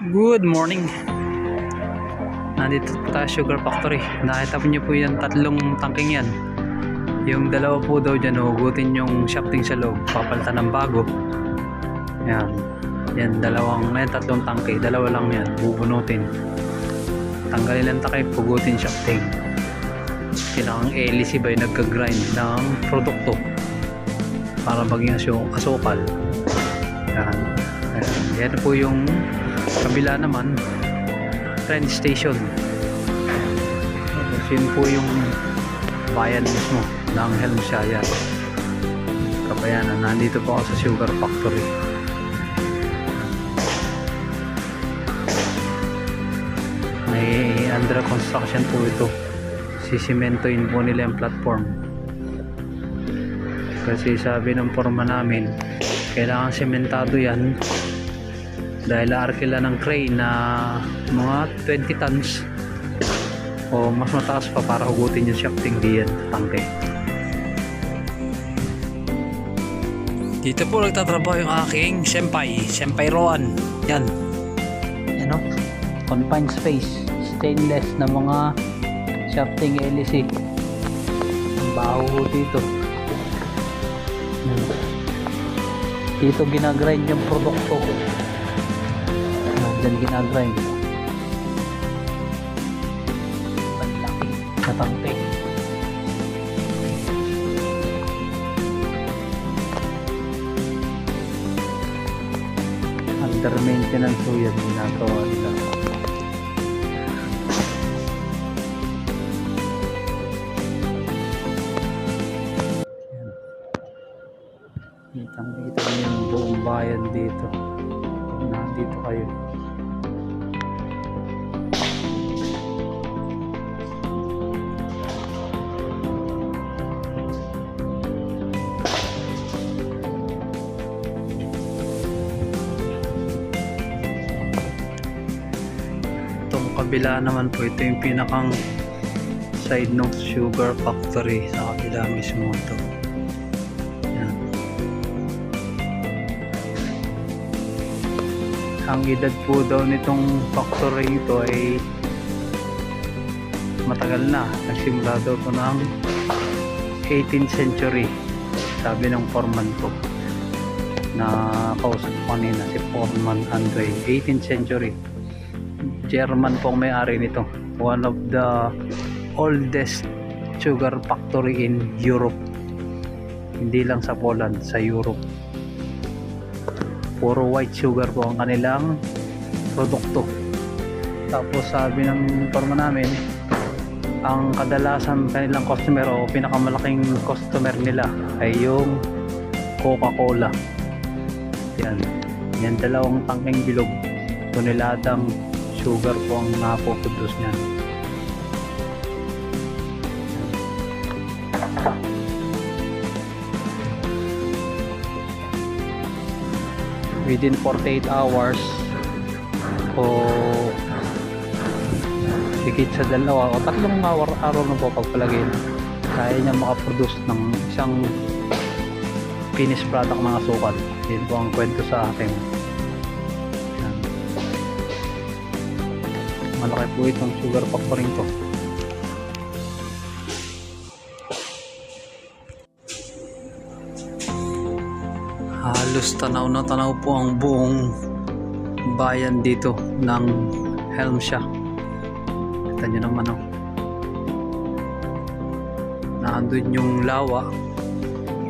Good morning. Nandito tayo Sugar Factory. Nakita po niyo po yung tatlong tangking yan. Yung dalawa po daw dyan, hugutin yung shafting sa loob. Papalitan ng bago. Yan. Yan, dalawang, yan, tatlong tangke. Dalawa lang yan. Bubunutin. Tanggalin lang takip, hugutin shafting. Kailangan LEC ba yung nagka-grind ng produkto para maging asu- asukal. Yan. Yan po yung kabila naman train station. Tapos yun po yung bayan mismo ng Helmshire. Kabayanan. Nandito po ako sa sugar factory. May under construction po ito. Sisimentoin po nila yung platform. Kasi sabi ng forma namin, kailangan sementado yan dahil arkila ng crane na mga 20 tons o mas mataas pa para hugutin yung shafting diyan tangke. Dito po nagtatrabaho yung aking senpai, senpai Roan. Yan. Yan o. Confined space. Stainless na mga shafting LEC. Ang baho ho dito. Dito ginagrind yung produkto. Yan, Diyan ginagrind. Panlaki na tangke. Under maintenance po yan ginagawa nila. Kitang kita niyo yung buong bayan dito. Nandito kayo. Kabila naman po, ito yung pinakang side ng sugar factory sa kabila mismo ito. Ang edad po daw nitong factory ito ay matagal na. Nagsimula daw ito ng 18th century. Sabi ng foreman ko na kausap ko kanina si Foreman Andre 18th century German po ang may-ari nito. One of the oldest sugar factory in Europe. Hindi lang sa Poland sa Europe. Puro white sugar po ang kanilang produkto. Tapos sabi ng forma namin ang kadalasan kanilang customer o pinakamalaking customer nila ay yung Coca-Cola. Yan. Yan dalawang tangking bilog. Toneladang sugar po ang napoproduce niyan. Within 48 hours o higit sa dalawa o tatlong hour, araw na po pagpalagay kaya niya makaproduce ng isang finished product mga sukal. Yun po ang kwento sa akin. Malaki po itong sugar factory to. Halos tanaw na tanaw po ang buong bayan dito ng Helmsha. Kita nyo naman oh. Nandun yung lawa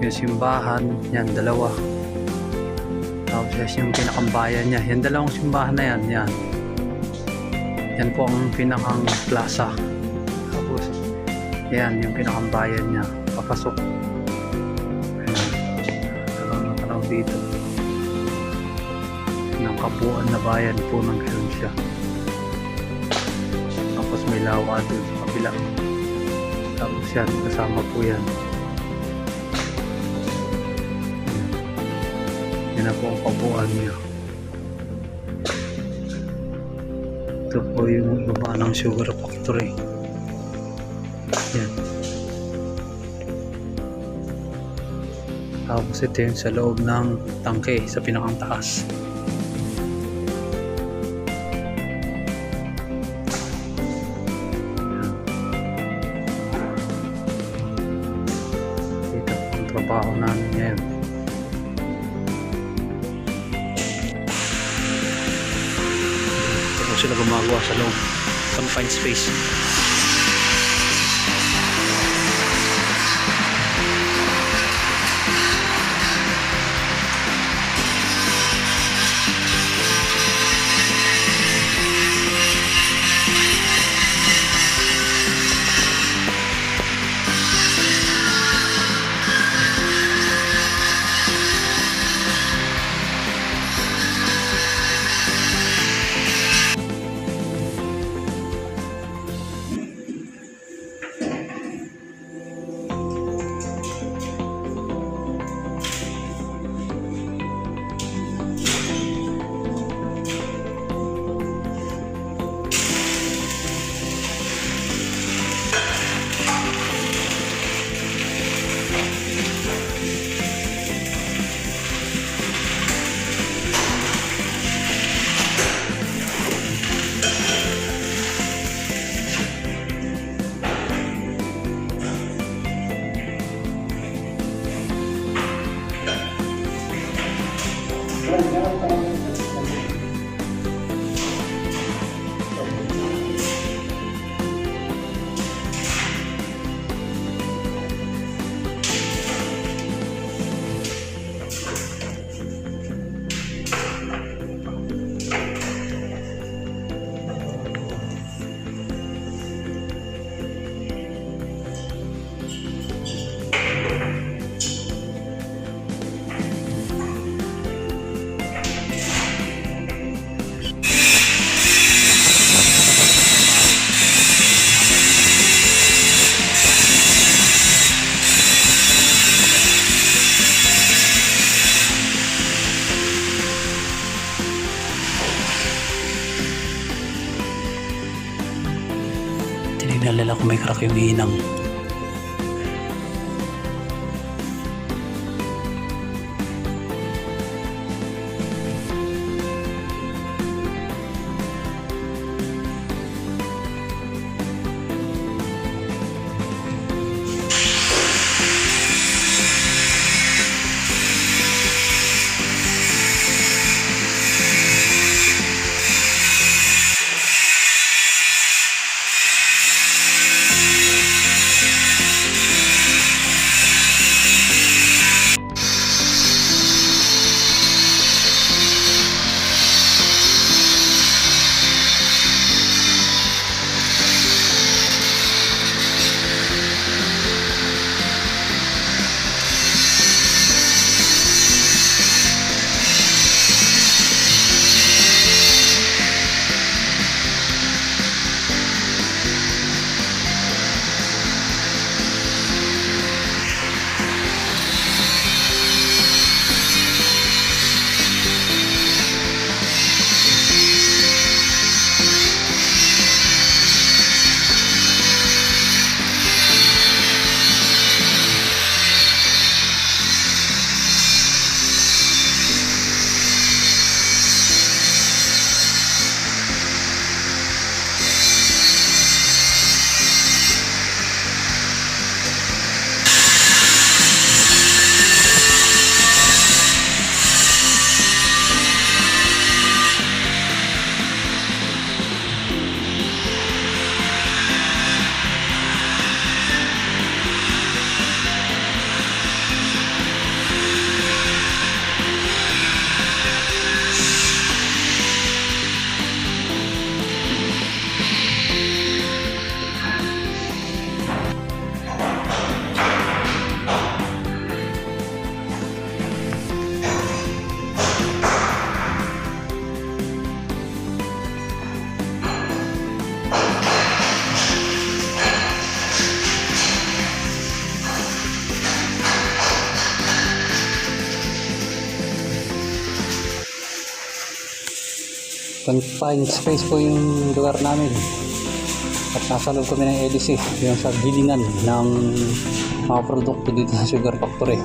yung simbahan, yan dalawa. Tapos yung pinakambayan niya. Yan dalawang simbahan na yan, yan. Yan po ang pinakang plaza. Tapos, yan yung pinakambayan niya. Papasok. Ayan. Natanaw dito. Ng kabuuan na bayan po ng Helmsha. Tapos may lawa doon sa kabila. Tapos yan, kasama po yan. Yan na po ang kabuuan niya. ito po yung baba ng sugar factory. Yan. Tapos ito yung sa loob ng tangke sa pinakang taas. Dito ang trabaho namin ngayon. Sila gumagawa sa loob. Confined space. Nila kung may crack yung inang. Confined space po yung lugar namin. At nasa loob kami ng LEC, yung sa gilingan ng mga produkto dito sa Sugar Factory.